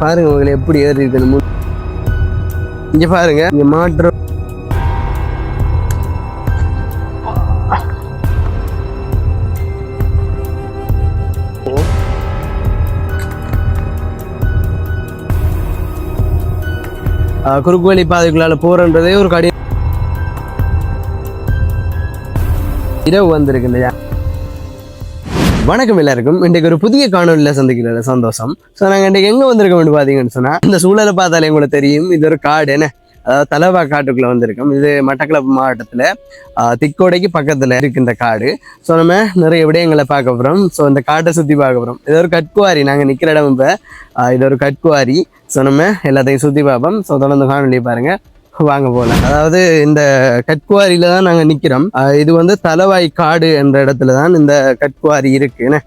பாருங்க உங்களை எப்படி ஏறி இருக்குது இங்க பாருங்க. இங்க மாற்று ஆஹ் குறுக்கு வழி பாதைக்குள்ளால போறன்றதே ஒரு கடி இரவு வந்திருக்கு இல்லையா வணக்கம் எல்லாருக்கும். இன்றைக்கு ஒரு புதிய காணொலியில் சந்திக்கிறதுல சந்தோஷம். ஸோ நாங்கள் இன்றைக்கு எங்கே வந்திருக்கோம்னு பார்த்தீங்கன்னு சொன்னால் இந்த சூழலை பார்த்தாலே உங்களுக்கு தெரியும். இது ஒரு காடு என்ன? அதாவது தலவா காட்டுக்குள்ளே வந்திருக்கோம். இது மட்டக்களப்பு மாவட்டத்தில் திக்கோடைக்கு பக்கத்தில் இருக்கு இந்த காடு. ஸோ நம்ம நிறைய விடயங்களை பார்க்க போகிறோம் ஸோ இந்த காட்டை சுற்றி பார்க்க போகிறோம் இது ஒரு கட்குவாரி. நாங்கள் நிற்கிற இடம் இப்போ இது ஒரு கட்குவாரி. ஸோ நம்ம எல்லாத்தையும் சுற்றி பார்ப்போம். ஸோ தொடர்ந்து காணொலியை பாருங்கள் வாங்க போகலாம் அதாவது இந்த கட்குவாரியில தான் நாங்கள் நிற்கிறோம் இது வந்து தலவாய் காடு என்ற இடத்துல தான் இந்த கட்குவாரி இருக்குன்னு.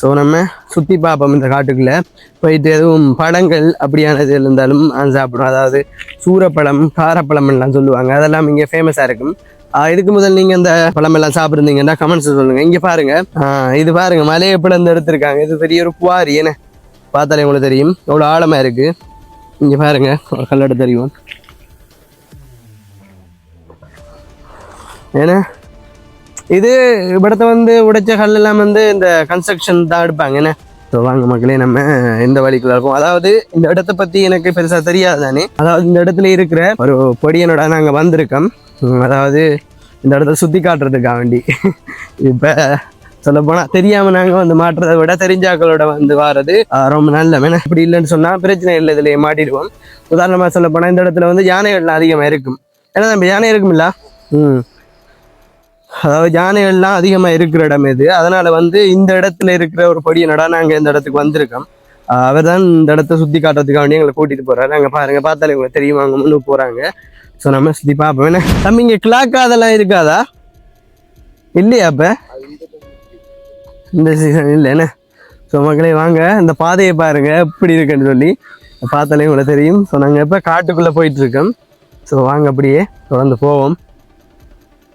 ஸோ நம்ம சுற்றி பார்ப்போம் இந்த காட்டுக்குள்ளே. போயிட்டு எதுவும் பழங்கள் அப்படியானது இருந்தாலும் சாப்பிடும் அதாவது சூரப்பழம் காரப்பழம் எல்லாம் சொல்லுவாங்க. அதெல்லாம் இங்கே ஃபேமஸாக இருக்கும். இதுக்கு முதல் நீங்கள் இந்த பழம் எல்லாம் சாப்பிட்ருந்தீங்கன்னா கமெண்ட்ஸ் சொல்லுங்கள் இங்கே பாருங்கள் இது பாருங்கள் மலையை பிளந்து எடுத்திருக்காங்க. இது பெரிய ஒரு குவாரி என்ன பார்த்தாலே உங்களுக்கு தெரியும். எவ்வளோ ஆழமாக இருக்குது இங்கே பாருங்கள் ஒரு கல்லடை தெரியும். ஏன்னா இது இடத்த வந்து உடைச்ச கல்லெல்லாம் வந்து இந்த கன்ஸ்ட்ரக்ஷன் தான் எடுப்பாங்க. என்ன ஸோ வாங்க மக்களே நம்ம எந்த வழிக்குள்ள இருக்கும்? அதாவது இந்த இடத்த பற்றி எனக்கு பெருசாக தெரியாது தானே அதாவது இந்த இடத்துல இருக்கிற ஒரு பொடியனோட நாங்கள் வந்திருக்கோம். அதாவது இந்த இடத்த சுற்றி காட்டுறதுக்காக வேண்டி. இப்போ சொல்லப்போனால் தெரியாமல் நாங்கள் வந்து மாற்றுறதை விட தெரிஞ்சாக்களோட வந்து வர்றது ரொம்ப நல்ல மேனா. இப்படி இல்லைன்னு சொன்னால் பிரச்சனை இல்லை இதில் மாட்டிடுவோம். உதாரணமாக சொல்லப்போனால் இந்த இடத்துல வந்து யானைகள்லாம் அதிகமாக இருக்கும். ஏன்னா நம்ம யானை இருக்குமில்ல? ம். அதாவது யானைகள்லாம் அதிகமாக இருக்கிற இடம் இது. அதனால் வந்து இந்த இடத்துல இருக்கிற ஒரு பொடியனடா நாங்கள் இந்த இடத்துக்கு வந்திருக்கோம். அவர் தான் இந்த இடத்த சுற்றி காட்டுறதுக்காக வேண்டி எங்களை கூட்டிகிட்டு போகிறாரு நாங்கள் பாருங்க பார்த்தாலே உங்களுக்கு தெரியும் அவங்க முன்னு போகிறாங்க ஸோ நம்ம சுற்றி பார்ப்போம். என்ன? தம்பி இங்கே கிளாக் அதெல்லாம் இருக்காதா? இல்லையா அப்போ? இந்த சீசன் இல்லை என்ன? ஸோ மக்களே வாங்க இந்த பாதையை பாருங்கள் எப்படி இருக்குன்னு சொல்லி. பார்த்தாலே உங்களை தெரியும். ஸோ நாங்கள் இப்போ காட்டுக்குள்ளே போயிட்டுருக்கோம் ஸோ வாங்க அப்படியே தொடர்ந்து போவோம்.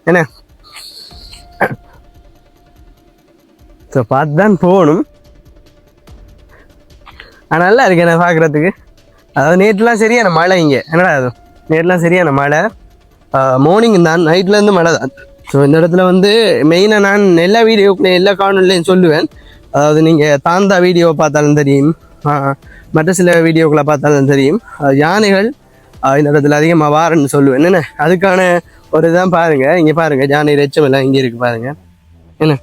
என்ன? ஸோ பார்த்து தான் போகணும். ஆனால் நல்லா இருக்கு என்ன பார்க்குறதுக்கு. அதாவது நேற்றுலாம் சரியான மழை இங்கே. என்னடா அது நேற்றுலாம் சரியான மழை. மார்னிங் தான் நைட்லேருந்து மழை தான். ஸோ இந்த இடத்துல வந்து மெயினாக நான் எல்லா வீடியோக்குள்ளே எல்லா காணொலிலையும் சொல்லுவேன். அதாவது நீங்கள் தாந்தா வீடியோ பார்த்தாலும் தெரியும். மற்ற சில வீடியோக்களை பார்த்தாலும் தெரியும். யானைகள் இந்த இடத்துல அதிகமாக வாரன்னு சொல்லுவேன். என்னென்ன அதுக்கான ஒரு இதான் பாருங்கள் இங்கே பாருங்கள் யானை ரெச்சம் எல்லாம் இங்கே இருக்குது பாருங்கள் என்ன?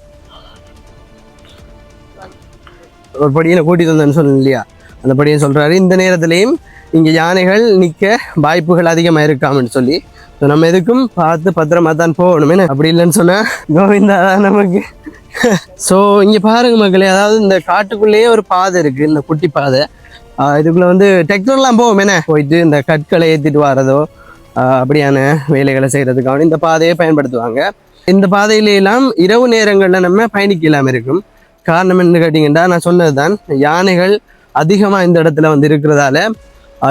ஒரு படியில் கூட்டி வந்தேன்னு சொன்னேன் இல்லையா? அந்த படியை சொல்கிறாரு இந்த நேரத்துலையும் இங்கே யானைகள் நிற்க வாய்ப்புகள் அதிகமாக இருக்காமன்னு சொல்லி. ஸோ நம்ம எதுக்கும் பார்த்து பத்திரமா தான் போகணும். என்ன அப்படி இல்லைன்னு சொன்னால் கோவிந்தா தான் நமக்கு. ஸோ இங்கே பாருங்க மக்களே அதாவது இந்த காட்டுக்குள்ளேயே ஒரு பாதை இருக்குது இந்த குட்டி பாதை. இதுக்குள்ளே வந்து டெக்டர்லாம் போகும் என்ன போயிட்டு இந்த கற்களை ஏற்றிட்டு வரதோ அப்படியான வேலைகளை செய்கிறதுக்காக இந்த பாதையை பயன்படுத்துவாங்க. இந்த பாதையில இரவு நேரங்களில் நம்ம பயணிக்கலாமல் இருக்கும். காரணம் என்ன கேட்டிங்கன்னா நான் சொன்னது தான் யானைகள் அதிகமாக இந்த இடத்துல வந்து இருக்கிறதால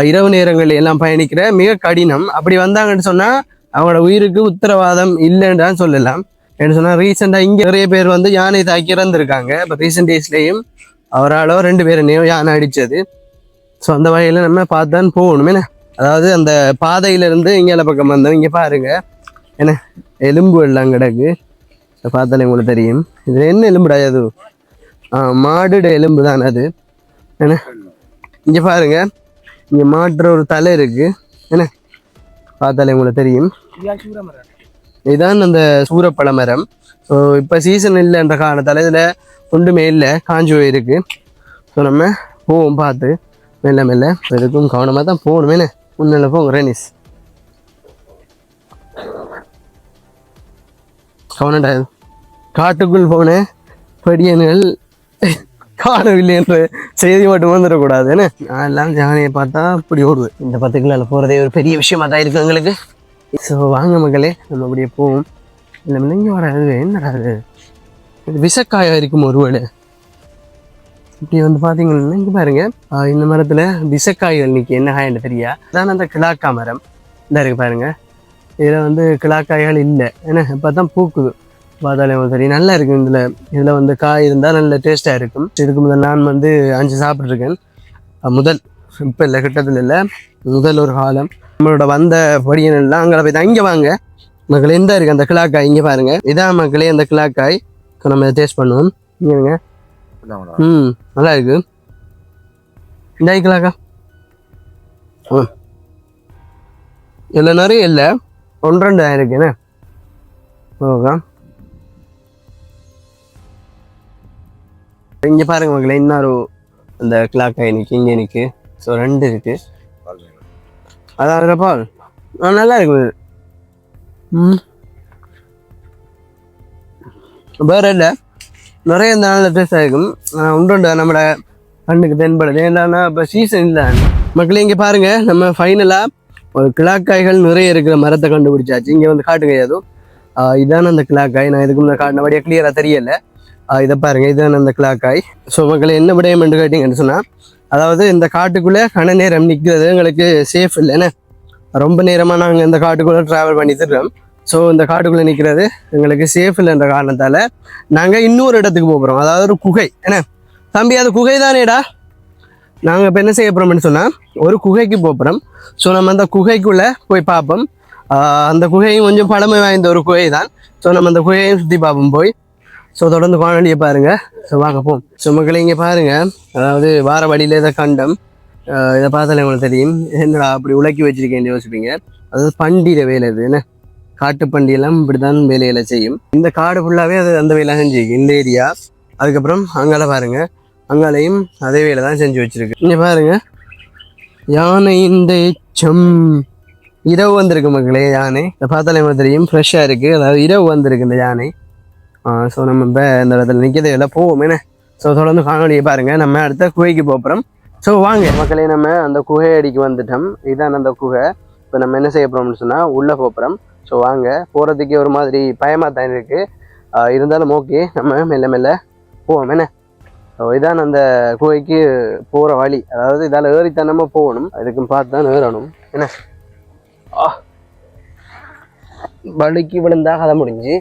இரவு நேரங்களில் எல்லாம் பயணிக்கிற மிக கடினம். அப்படி வந்தாங்கன்னு சொன்னால் அவங்களோட உயிருக்கு உத்தரவாதம் இல்லைன்றான்னு சொல்லலாம். என்ன சொன்னால் ரீசெண்டாக இங்கே நிறைய பேர் வந்து யானை தாக்கி இறந்துருக்காங்க. இப்போ ரீசெண்ட் டேஸ்லேயும் அவராலோ ரெண்டு பேரையும் யானை அடித்தது ஸோ அந்த வகையில் நம்ம பார்த்து தான் போகணும். என்ன? அதாவது அந்த பாதையிலேருந்து இங்கே பக்கம் வந்தோம் இங்கே பாருங்கள் என்ன? எலும்பு எல்லாம் கிடக்கு பார்த்தாலே உங்களுக்கு தெரியும். இதில் என்ன எலும்புடா அது மாடுட எலும்பு தான் அது? என்ன? இங்கே பாருங்க. இங்கே மாட்டுற ஒரு தலை இருக்கு. என்ன? பார்த்தாலே உங்களுக்கு தெரியும். இதுதான் அந்த சூரப்பழ மரம். ஸோ இப்போ சீசன் இல்லைன்ற காரணத்தால் இதில் ஒன்றுமே இல்லை. காஞ்சி போயிருக்கு. ஸோ நம்ம போவோம் பார்த்து. மெல்ல மெல்ல. எதுக்கும் கவனமாக தான் போகணுமே. என்ன? முன்னில் போங்க ரெனிஸ். கவனண்டா காட்டுக்குள் போன படியன்கள் காணவில்லை என்ற செய்தி மட்டும் வந்துடக்கூடாது என்ன? நான் எல்லாம் ஜானியை பார்த்தா இப்படி ஓடுது. இந்த பத்து கிலோவில் போகிறதே ஒரு பெரிய விஷயமா தான் இருக்கு எங்களுக்கு. ஸோ வாங்க மகளே நம்ம அப்படியே போவோம். இல்லை இங்கே வராது. என்னடா அது விஷக்காயாக இருக்கும் ஒருவேளை. இப்படி வந்து பார்த்தீங்கன்னா இங்கே பாருங்க. இந்த மரத்தில் விஷக்காய்கள் நிற்கி என்ன காயன்னு தெரியா? அதான் அந்த கிளாக்கா மரம். இந்த இருக்கு பாருங்க. இதில் வந்து கிளாக்காய்கள் இல்லை. ஏன்னா இப்போ தான் பூக்குது. உங்களுக்கு தெரியும் நல்லா இருக்கும் இதில். இதில் வந்து காய் இருந்தால் நல்ல டேஸ்ட்டாக இருக்கும். இதுக்கு முதல் நான் வந்து அஞ்சு சாப்பிட்ருக்கேன் முதல். இப்போ இல்லை கிட்டத்தில் இல்லை. முதல் ஒரு காலம். நம்மளோட வந்த பொடியன் எல்லாம் அங்கே போய் இங்கே வாங்க. மக்களே இந்த இருக்குது அந்த கிளாக்காய் இங்கே பாருங்க. இதான் மக்களே அந்த கிளாக்காய் இப்போ நம்ம டேஸ்ட் பண்ணுவோம். இங்கே ம் நல்லா இருக்கு. இந்த கிளாக்கா ம் இதில் நிறைய இல்லை. ஒன்று ரெண்டு தான் இருக்குண்ணே ஓகே இங்கே பாருங்க மக்களே இன்னொரு அந்த கிளாக்காய் நிற்கு இங்கே நிற்கு ஸோ ரெண்டு இருக்கு. அதான் பால் நல்லா இருக்கு. ம். வேற இல்லை நிறைய நல்ல டேஸ்டாக இருக்கும் உண்டு நம்மளோட கண்ணுக்கு தென்படுது. ஏன்னா இப்போ சீசன் இல்லை. மக்களே இங்கே பாருங்க. நம்ம ஃபைனலாக ஒரு கிளாக்காய்கள் நிறைய இருக்கிற மரத்தை கண்டுபிடிச்சாச்சு. இங்கே வந்து காட்டுங்க ஏதும் இதான அந்த கிளாக்காய் நான் இதுக்கு முன்னாடி காட்டினபடியாக கிளியராக தெரியல. இதை பாருங்க இதான அந்த கிளாக்காய் ஸோ மக்களே என்ன விடயம் என்று கேட்டிங்கன்னு சொன்னால் அதாவது இந்த காட்டுக்குள்ளே கன நேரம் நிற்கிறது எங்களுக்கு சேஃப் இல்லைன்னு ரொம்ப நேரமாக நாங்கள் இந்த காட்டுக்குள்ளே ட்ராவல் பண்ணி தருவோம் ஸோ இந்த காட்டுக்குள்ளே நிற்கிறது எங்களுக்கு சேஃப் இல்லைன்ற காரணத்தால் நாங்கள் இன்னொரு இடத்துக்கு போகிறோம் அதாவது ஒரு குகை என்ன? தம்பி அது குகை தானேடா? நாங்கள் இப்போ என்ன செய்ய போகிறோம்னு சொன்னால் ஒரு குகைக்கு போகிறோம் ஸோ நம்ம அந்த குகைக்குள்ளே போய் பார்ப்போம். அந்த குகையும் கொஞ்சம் பழமை வாய்ந்த ஒரு குகை தான் ஸோ நம்ம அந்த குகையும் சுற்றி பார்ப்போம் போய். ஸோ தொடர்ந்து காணொலியை பாருங்கள் ஸோ வாங்க போம் ஸோ மக்களே இங்கே பாருங்கள் அதாவது வார வழியில் இதை கண்டம். இதை பார்த்தாலே உங்களுக்கு தெரியும். என்னடா அப்படி உலக்கி வச்சிருக்கேன்னு யோசிப்பீங்க. அதாவது பண்டியில் வேலை இது என்ன? காட்டு பண்டியெல்லாம் இப்படி தான் வேலைகளை செய்யும். இந்த காடு ஃபுல்லாகவே அது அந்த வேலை செஞ்சுருக்கு. இந்த ஏரியா. அதுக்கப்புறம் அங்கால பாருங்கள் அங்காலையும் அதே வேலை தான் செஞ்சு வச்சுருக்கு. இங்கே பாருங்கள் யானை இந்த எச்சம் இரவு வந்திருக்கு மக்களே யானை. இதை பார்த்தாலே உங்களுக்கு தெரியும். ஃப்ரெஷ்ஷாக இருக்குது அதாவது இரவு வந்திருக்கு இந்த யானை. ஸோ நம்ம இப்போ இந்த இடத்துல நிற்கிறதே இல்லை போவோம். என்ன? ஸோ தொடர்ந்து காணொலியை பாருங்கள் நம்ம அடுத்த குகைக்கு போகிறோம் ஸோ வாங்க மக்களே நம்ம அந்த குகை அடிக்கு வந்துட்டோம். இதான் அந்த குகை. இப்போ நம்ம என்ன செய்ய போகிறோம்னு சொன்னால் உள்ளே போகிறோம் ஸோ வாங்க. போகிறதுக்கே ஒரு மாதிரி பயமாக தான் இருக்குது இருந்தாலும் ஓகே. நம்ம மெல்ல மெல்ல போவோம். என்ன? ஸோ இதான் அந்த குகைக்கு போகிற வழி. அதாவது இதால் ஏறித்தான் நம்ம போகணும். அதுக்கும் பார்த்து தான் ஏறணும். என்ன? ஆ. வலிக்கு விழுந்தா கதை முடிஞ்சு.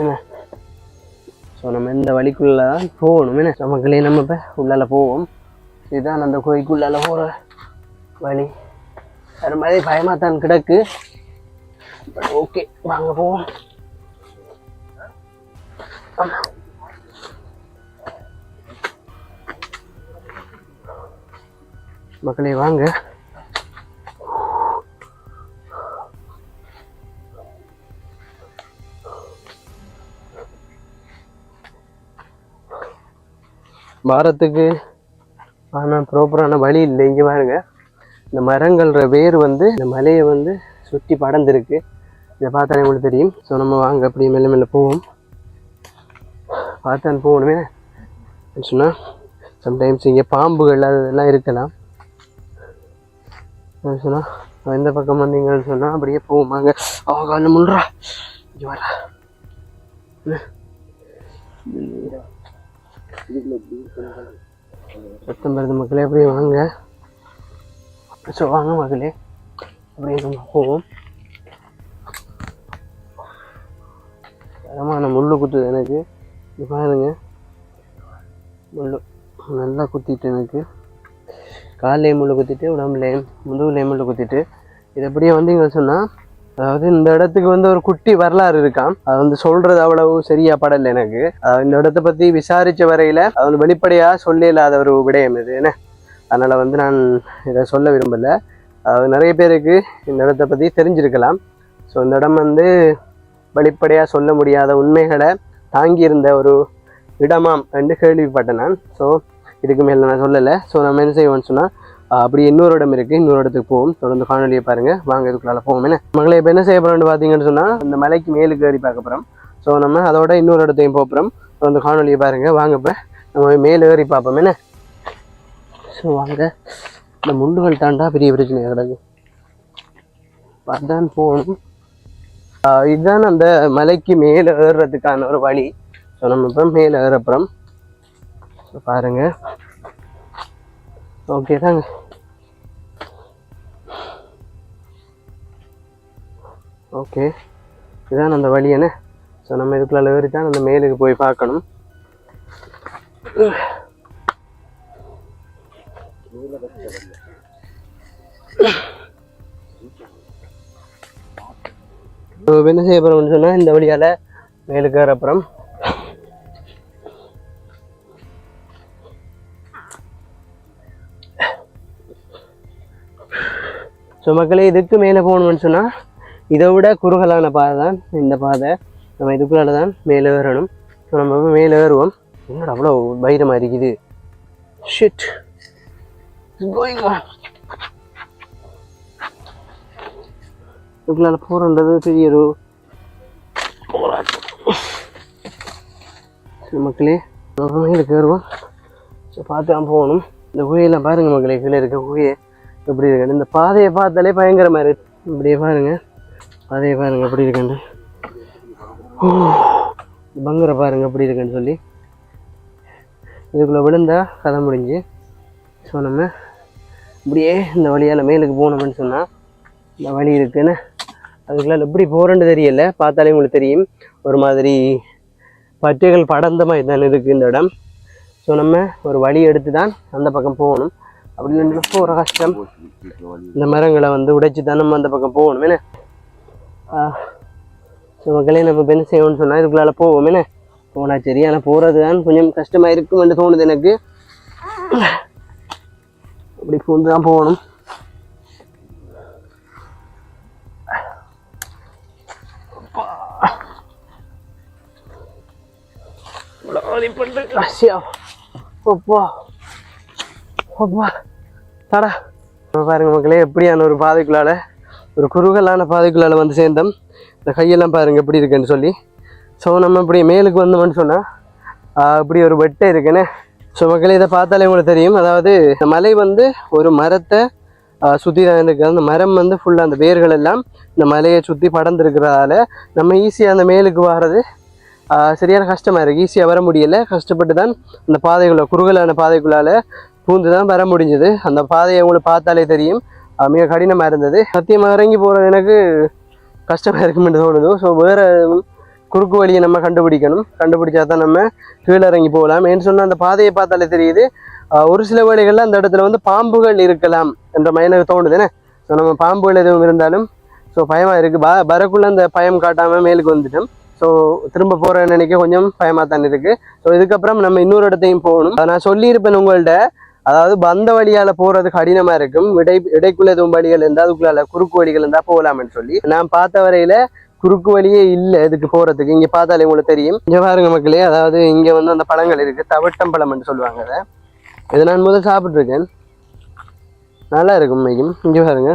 என்ன? ஸோ நம்ம இந்த வழிக்குள்ளே தான் போகணும் என்ன? நமக்குள்ளே நம்ம இப்போ உள்ளால போவோம். இதுதான் அந்த கோயிலுக்குள்ளால போகிற வழி. அது மாதிரி பயமாக தான் கிடக்கு ஓகே வாங்க போவோம். ஆமா. மக்களே வாங்க. வாரத்துக்கு ஆனால் ப்ராப்பரான வழி இல்லை. இங்கே பாருங்க. இந்த மரங்கள்ற வேர் வந்து இந்த மலையை வந்து சுற்றி படர்ந்துருக்கு. இதை பார்த்தாலே உங்களுக்கு தெரியும். ஸோ நம்ம வாங்க அப்படியே மெல்ல மெல்ல போவோம். பார்த்தான் போகணுமே. சொன்னால் சம்டைம்ஸ் இங்கே பாம்புகள் அதெல்லாம் இருக்கலாம். சொன்னால் எந்த பக்கம் வந்தீங்கன்னு சொன்னால் அப்படியே போவாங்க அவ காலம் முல்றா இங்கே வரா சத்தம் மக்களே அப்படியே வாங்க. ஸோ வாங்க மக்களே. அப்படியே நம்ம போவோம். தரமான முள்ளு குத்துது எனக்கு. இது பாருங்க. முள்ளு. நல்லா குத்திட்டு எனக்கு. காலையே முள்ளு குத்திட்டு உடம்புலையும் முதுகுலையும் முள்ளு குத்திட்டு. இது அப்படியே வந்தீங்கன்னு சொன்னால் அதாவது இந்த இடத்துக்கு வந்து ஒரு குட்டி வரலாறு இருக்காம். அது வந்து சொல்றது அவ்வளவு சரியா படல எனக்கு. அதாவது இந்த இடத்த பத்தி விசாரிச்ச வரையில அது வந்து வெளிப்படையா சொல்ல இல்லாத ஒரு விடயம் இது என்ன? அதனால வந்து நான் இதை சொல்ல விரும்பல. அதாவது நிறைய பேருக்கு இந்த இடத்த பத்தி தெரிஞ்சிருக்கலாம். ஸோ இந்த இடம் வந்து வெளிப்படையா சொல்ல முடியாத உண்மைகளை தாங்கியிருந்த ஒரு இடமாம் என்று கேள்விப்பட்டேன் நான். ஸோ இதுக்கு மேலே நான் சொல்லலை. ஸோ நம்ம என்ன செய்வோம்னு சொன்னால் அப்படி இன்னொரு இடம் இருக்குது இன்னொரு இடத்துக்கு போவோம். தொடர்ந்து காணொலியை பாருங்கள் வாங்க இதுக்குள்ளால போவோம். என்ன? மகளை இப்போ என்ன செய்ய போகிறோம்னு பார்த்தீங்கன்னு சொன்னால் இந்த மலைக்கு மேலுக்கு ஏறி பார்க்க போகிறோம் ஸோ நம்ம அதோட இன்னொரு இடத்தையும் போகிறோம் தொடர்ந்து காணொலியை பாருங்கள் வாங்க இப்போ நம்ம மேலே ஏறி பார்ப்போம். என்ன? ஸோ வாங்க. இந்த முள்ளுகள் தாண்டா பெரிய பிரச்சனை கிடக்கு. அதான் போகணும். இதுதான் அந்த மலைக்கு மேலே ஏறுறதுக்கான ஒரு வழி. ஸோ நம்ம இப்போ மேலே ஏறப்புறம் ஸோ பாருங்கள் ஓகே தாங்க ஓகே இதான் அந்த வழி என்ன? ஸோ நம்ம இதுக்குள்ள ஏறி தான் அந்த மேலுக்கு போய் பார்க்கணும். இப்போ என்ன செய்ய போகிறோம்னு சொன்னால் இந்த வழியால் மேலுக்கு ஏற ஸோ மக்களே இதுக்கு மேலே போகணும்னு சொன்னால் இதை விட குறுகலான பாதை தான் இந்த பாதை. நம்ம இதுக்குள்ளால தான் மேலே ஏறணும். ஸோ நம்ம மேலே ஏறுவோம். என்னோட அவ்வளோ பைரமாக இருக்குது? ஷிட் கோயிங் இதுக்குள்ளால போகிறன்றது பெரிய ஒரு மக்களே நம்ம மேலே ஏறுவோம். ஸோ பார்த்து தான் போகணும். இந்த குகையெல்லாம் பாருங்கள் மக்களே கீழே இருக்க குகையை. எப்படி இருக்கு? இந்த பாதையை பார்த்தாலே பயங்கரமா இருக்கு. இப்படியே பாருங்க. பாதையை பாருங்க எப்படி இருக்குன்னு. ஓ, பாருங்க எப்படி இருக்குன்னு சொல்லி. இதுக்குள்ள விழுந்தா கதை முடிஞ்சு. ஸோ நம்ம இப்படியே இந்த வழியால் மேலுக்கு போனோம்னு சொன்னால் இந்த வழி இருக்குன்னு. அதுக்குள்ள எப்படி போகிறேன்னு தெரியல. பார்த்தாலே உங்களுக்கு தெரியும். ஒரு மாதிரி பச்சைகள் படர்ந்த மாதிரி தான் இருக்குது இந்த இடம். ஸோ நம்ம ஒரு வழி எடுத்து தான் அந்த பக்கம் போகணும். அப்படி இல்லைன்னா போகிற கஷ்டம். இந்த மரங்களை வந்து உடைச்சு தான் நம்ம அந்த பக்கம் போகணும். என்ன? ஸோ மக்களே நம்ம பெண் செய்யணும்னு சொன்னால் இதுக்குள்ளால போவோம். என்ன? போனால் சரி ஆனால் போகிறது தான் கொஞ்சம் கஷ்டமாக இருக்கும்னு தோணுது எனக்கு. அப்படி பூந்து தான் போகணும். அப்பா. அப்பா. தடா. இப்ப பாருங்க மக்களே எப்படியான ஒரு பாதைக்குள்ளால ஒரு குறுகலான பாதைக்குள்ளால வந்து சேர்ந்தோம். இந்த கையெல்லாம் பாருங்க எப்படி இருக்குன்னு சொல்லி. ஸோ நம்ம இப்படி மேலுக்கு வந்தோம்னு சொன்னால் இப்படி ஒரு வெட்டை இருக்குன்னு. ஸோ மக்களே இதை பார்த்தாலே உங்களுக்கு தெரியும். அதாவது இந்த மலை வந்து ஒரு மரத்தை சுற்றி தான் இருக்குது அந்த மரம் வந்து ஃபுல்லாக அந்த வேர்கள் எல்லாம் இந்த மலையை சுற்றி படர்ந்துருக்கிறதால நம்ம ஈஸியாக அந்த மேலுக்கு வர்றது சரியான கஷ்டமாக இருக்குது ஈஸியாக வர முடியல. கஷ்டப்பட்டு தான் அந்த பாதைக்குள்ள குறுகலான பாதைக்குள்ளால் பூந்து தான் வர முடிஞ்சது. அந்த பாதையை உங்களுக்கு பார்த்தாலே தெரியும். மிக கடினமாக இருந்தது. சத்தியமாக இறங்கி போகிறது எனக்கு கஷ்டமாக இருக்குமென்று தோணுது. ஸோ வேறு குறுக்கு வழியை நம்ம கண்டுபிடிக்கணும். கண்டுபிடிச்சா தான் நம்ம கீழே இறங்கி போகலாம் ஏன்னு சொன்னால் அந்த பாதையை பார்த்தாலே தெரியுது. ஒரு சில வேலைகளில் அந்த இடத்துல வந்து பாம்புகள் இருக்கலாம் என்ற மாதிரி எனக்கு தோணுது. என்ன? ஸோ நம்ம பாம்புகள் எதுவும் இருந்தாலும் ஸோ பயமாக இருக்குது ப வரக்குள்ளே அந்த பயம் காட்டாமல் மேலுக்கு வந்துட்டோம். ஸோ திரும்ப போகிற நினைக்க கொஞ்சம் பயமாக தான் இருக்குது ஸோ இதுக்கப்புறம் நம்ம இன்னொரு இடத்தையும் போகணும். நான் சொல்லியிருப்பேன் உங்கள்கிட்ட அதாவது பந்த வழியால் போறது கடினமாக இருக்கும். இடை இடைக்குள்ள எதுவும் வழிகள் இருந்தால் அதுக்குள்ள குறுக்கு வழிகள் இருந்தால் போகலாம்னு சொல்லி. நான் பார்த்த வரையில் குறுக்கு வழியே இல்லை இதுக்கு போகிறதுக்கு இங்கே பார்த்தாலே உங்களுக்கு தெரியும். இங்க பாருங்க மக்களே அதாவது இங்கே வந்து அந்த பழங்கள் இருக்குது தவட்டம் பழம்னு சொல்லுவாங்க அதை. இதை நான் முதல் சாப்பிட்ருக்கேன் நல்லா இருக்கும் உண்மைக்கும் இங்கே பாருங்க.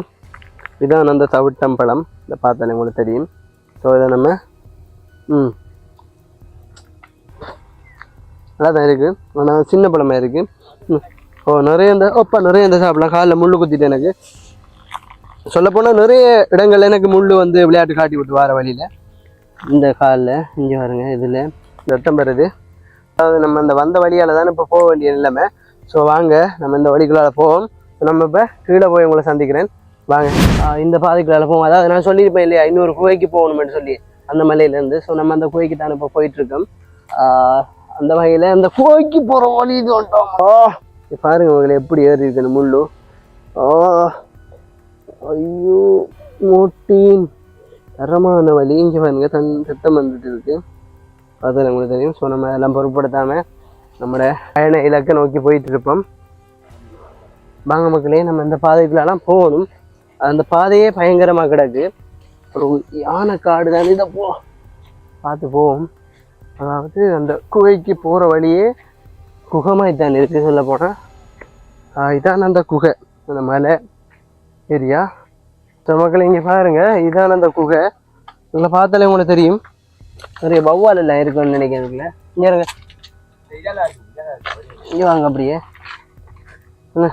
இதான் அந்த தவிட்டம் பழம். இதை பார்த்தாலே உங்களுக்கு தெரியும். ஸோ இதை நம்ம ம். நல்லா தான் இருக்குது ஆனால் சின்ன பழமா இருக்குது ம். ஓ நிறைய இந்த ஓப்பா நிறைய இந்த சாப்பிடலாம். காலில் முள் குத்திட்டு எனக்கு. சொல்லப்போனால் நிறைய இடங்கள்ல எனக்கு முள் வந்து விளையாட்டு காட்டி விட்டு வர வழியில். இந்த காலில் இங்கே பாருங்க இதில் ரத்தம் வருது அதாவது நம்ம இந்த வந்த வழியால் தான் இப்போ போக வேண்டிய நிலைமை. ஸோ வாங்க நம்ம இந்த வழிக்குள்ளால் போவோம். நம்ம இப்போ கீழே போய் உங்களை சந்திக்கிறேன். வாங்க. இந்த பாதைக்குள்ளால போவோம். அதாவது நான் சொல்லியிருப்பேன் இல்லையா இன்னொரு குகைக்கு போகணும்னு சொல்லி. அந்த மலையிலேருந்து. ஸோ நம்ம அந்த குகைக்கு தான் இப்போ போயிட்டுருக்கோம் அந்த வகையில் அந்த குகைக்கு போகிற வழி இது வந்துட்டோம் பாருங்கள் உங்களை எப்படி ஏறி இருக்குன்னு முள்ளு. ஐயோ மோட்டீன் தரமான வழி இங்கே பாருங்க தன் திட்டம் வந்துட்டு இருக்கு. அதில் உங்களுக்கு தெரியும். ஸோ நம்ம அதெல்லாம் பொருட்படுத்தாமல் நம்மளோட பயண இலக்கை நோக்கி போயிட்டு இருப்போம். வாங்க மக்களே நம்ம இந்த பாதைக்குள்ளலாம் போகணும். அந்த பாதையே பயங்கரமாக கிடக்கு. ஒரு யானை காடு தான். இதை போ பார்த்து போவோம். அதாவது அந்த குகைக்கு போகிற வழியே குகமாய் தான் இருக்குது சொல்ல போனால் இதான் அந்த குகை. அந்த மலை ஏரியா. ஸோ மக்கள் இங்கே பாருங்க. இதான் அந்த குகை. இதில் பார்த்தாலே உங்களுக்கு தெரியும். நிறைய வௌவால் எல்லாம் இருக்குன்னு நினைக்கிறேன் இங்கே இருங்க. இங்கே வாங்க அப்படியே. என்ன?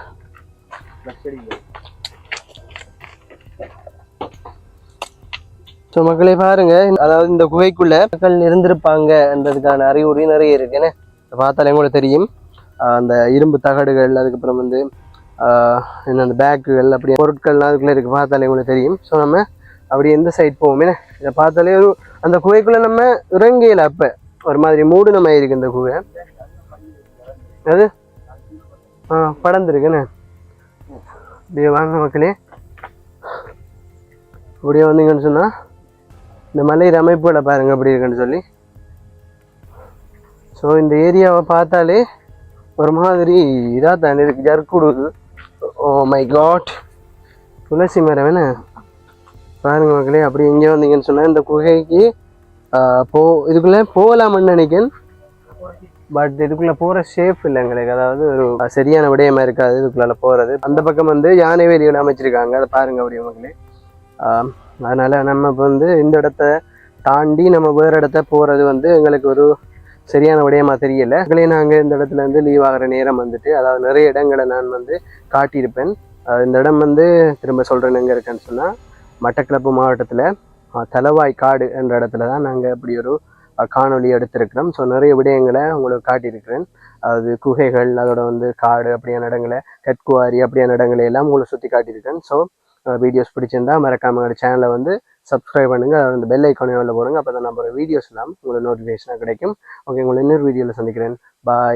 ஸோ மக்களே பாருங்க. அதாவது இந்த குகைக்குள்ள மக்கள் இருந்திருப்பாங்கன்றதுக்கான அறிகுறி நிறைய இருக்குன்னு பார்த்தாலே கூட தெரியும். அந்த இரும்பு தகடுகள் அதுக்கப்புறம் வந்து இந்த பேக்குகள் அப்படி பொருட்கள்லாம் அதுக்குள்ளே இருக்குது பார்த்தாலே கூட தெரியும். ஸோ நம்ம அப்படி எந்த சைட் போவோமே. இதை பார்த்தாலே ஒரு அந்த குகைக்குள்ளே நம்ம இறங்கையில அப்போ. ஒரு மாதிரி மூடு நம்ம இருக்குது இந்த குகை. அது? ஆ படந்துருக்குண்ணே இப்படியே வாங்க மக்களே. இப்படியே வந்தீங்கன்னு சொன்னால் இந்த மலையிற அமைப்புகளை பாருங்கள் அப்படி இருக்குன்னு சொல்லி. ஸோ இந்த ஏரியாவை பார்த்தாலே ஒரு மாதிரி இதாக தானே இருக்கு. ஜர்க்குடுது ஓ oh மை காட் துளசி மரம் என்ன? பாருங்க மக்களே அப்படி எங்கே வந்தீங்கன்னு சொன்னால் இந்த குகைக்கு போ இதுக்குள்ளே போகலாம்னு நினைக்கிறேன் பட் இதுக்குள்ளே போகிற ஷேஃப் இல்லை எங்களுக்கு. அதாவது ஒரு சரியான விடயமா இருக்காது இதுக்குள்ளால போகிறது அந்த பக்கம் வந்து யானை வேலிகள் அமைச்சிருக்காங்க. அதை பாருங்க அப்படியே மக்களே. அதனால் நம்ம இப்போ வந்து இந்த இடத்த தாண்டி நம்ம வேற இடத்த போகிறது வந்து எங்களுக்கு ஒரு சரியான விடயமா தெரியல. உங்களே நாங்கள் இந்த இடத்துல இருந்து லீவ் ஆகிற நேரம் வந்துட்டு அதாவது நிறைய இடங்களை நான் வந்து காட்டியிருப்பேன். இந்த இடம் வந்து திரும்ப சொல்கிறேன் எங்கே இருக்குன்னு சொன்னால் மட்டக்களப்பு மாவட்டத்தில் தலவாய் காடு என்ற இடத்துல தான் நாங்கள் இப்படி ஒரு காணொலி காணொளி எடுத்திருக்கிறோம். ஸோ நிறைய விடயங்களை உங்களுக்கு காட்டியிருக்கிறேன். அதாவது குகைகள் அதோட வந்து காடு அப்படியான இடங்களை கற்குவாரி அப்படியான இடங்களை எல்லாம் உங்களை சுற்றி காட்டியிருக்கேன். ஸோ வீடியோஸ் பிடிச்சிருந்தா மறக்காம எங்களோட சேனலை வந்து சப்ஸ்கிரைப் பண்ணுங்க அந்த பெல் ஐக்கானே உள்ள போடுங்க அப்போ தான் நம்ம வீடியோஸ் எல்லாம் உங்களுக்கு நோட்டிஃபிகேஷனாக கிடைக்கும். ஓகே உங்களை இன்னொரு வீடியோவில் சந்திக்கிறேன். பாய்